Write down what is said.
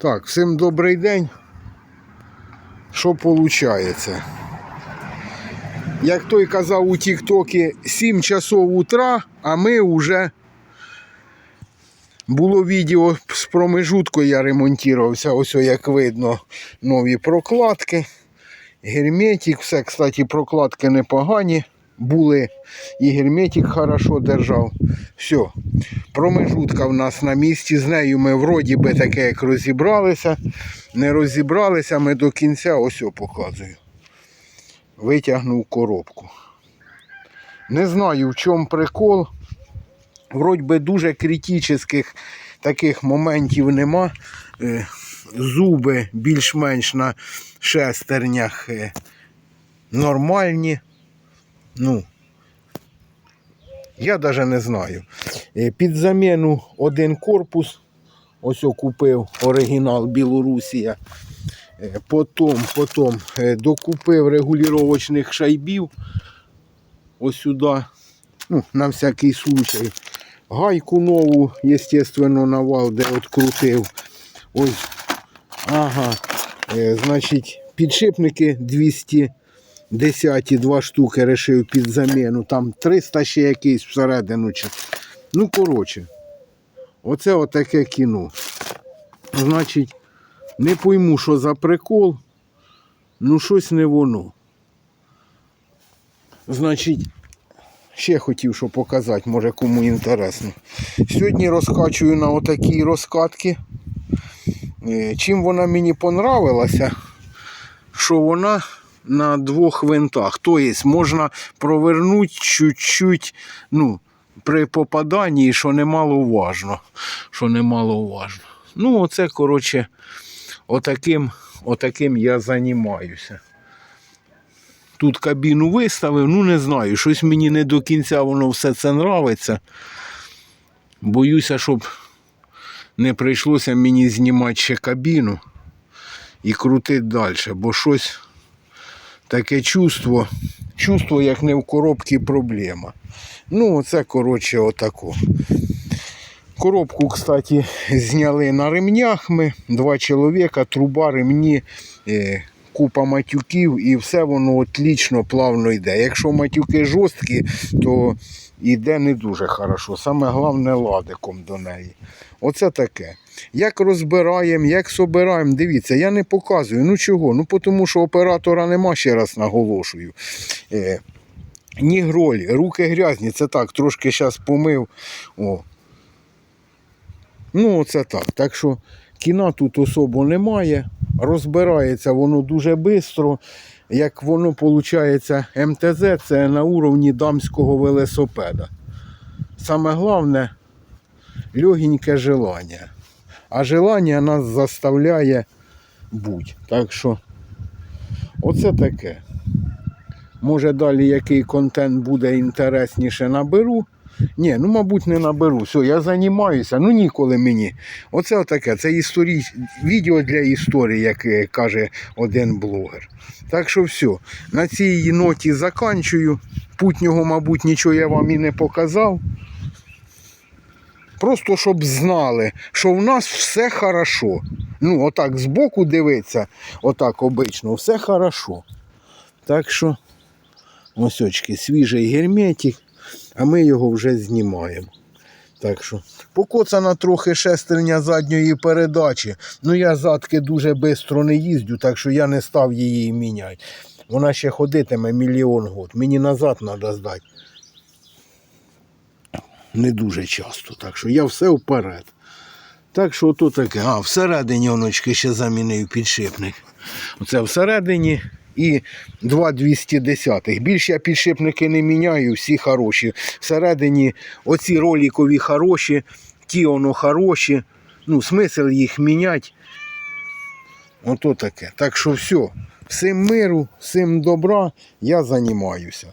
Так, всім добрий день. Що виходить? Як той казав у Тіктокі, 7 часов утра, а ми вже було відео з промежуткою, я ремонтувався. Ось як видно, нові прокладки. Герметик, все, кстати, прокладки непогані були. І герметик хорошо держав. Все. Промежутка в нас на місці. З нею ми вроді би таке як розібралися. Не розібралися ми до кінця, ось показую. Витягнув коробку. Не знаю, в чому прикол. Вроді би дуже критичних таких моментів нема. Е, Зуби більш-менш на шестернях е, нормальні. Ну, я навіть не знаю. Е, Під заміну один корпус. Ось о купив оригінал Білорусія. Е, Потім, потім е, докупив регулювачних шайбів. Ось сюди. Ну, на всякий случай. Гайку нову, естественно, на вал, де открутив. Ось. Ага. Значить, підшипники 210, два штуки решив під заміну. Там 300 ще якийсь всередину. Ну, коротше. Оце отаке кіно. Значить, не пойму, що за прикол. Ну, щось не воно. Значить, ще хотів що показати, може кому інтересно. Сьогодні розкачую на отакій розкатки. Е, Чим вона мені понравилася, що вона на двох винтах. Тобто можна провернути чуть-чуть, ну, при попаданні, що немаловажно. Що немаловажно. Ну, оце, коротше, отаким, отаким я займаюся. Тут кабіну виставив, ну не знаю, щось мені не до кінця воно все це нравиться. Боюся, щоб не прийшлося мені знімати ще кабіну і крутити далі, бо щось таке чувство, чувство, як не в коробці проблема. Ну, це, коротше, отако. Коробку, кстати, зняли на ремнях ми, два чоловіка, труба, ремні, е, купа матюків і все воно отлічно, плавно йде. Якщо матюки жорсткі, то йде не дуже хорошо. Саме головне ладиком до неї. Оце таке. Як розбираємо, як собираємо, дивіться, я не показую. Ну чого? Ну тому що оператора нема, ще раз наголошую. Е, ні гролі, руки грязні, це так, трошки зараз помив. О. Ну, оце так. Так що кіна тут особо немає. Розбирається воно дуже швидко. Як воно виходить, МТЗ це на уровні дамського велосипеда. Саме головне легеньке желання. А желання нас заставляє бути. Так що, оце таке. Може далі який контент буде інтересніше наберу. Ні, ну мабуть не наберу. Все, я займаюся, ну ніколи мені. Оце таке, це історій... відео для історії, як е, каже один блогер. Так що все, на цій ноті заканчую. Путнього, мабуть, нічого я вам і не показав. Просто щоб знали, що в нас все хорошо. Ну, отак збоку дивиться, отак обично, все хорошо. Так що, ось свіжий герметик, а ми його вже знімаємо. Так що, покоцана трохи шестерня задньої передачі. Ну я задки дуже швидко не їздю, так що я не став її міняти. Вона ще ходитиме мільйон год. Мені назад треба здати. Не дуже часто. Так що я все вперед. Так що ото таке. А, всередині оночки ще замінив підшипник. Оце всередині і 2,210. Більше я підшипники не міняю, всі хороші. Всередині оці ролікові хороші, ті воно хороші. Ну, смисл їх міняти. Ото таке. Так що все. Всім миру, всім добра, я займаюся.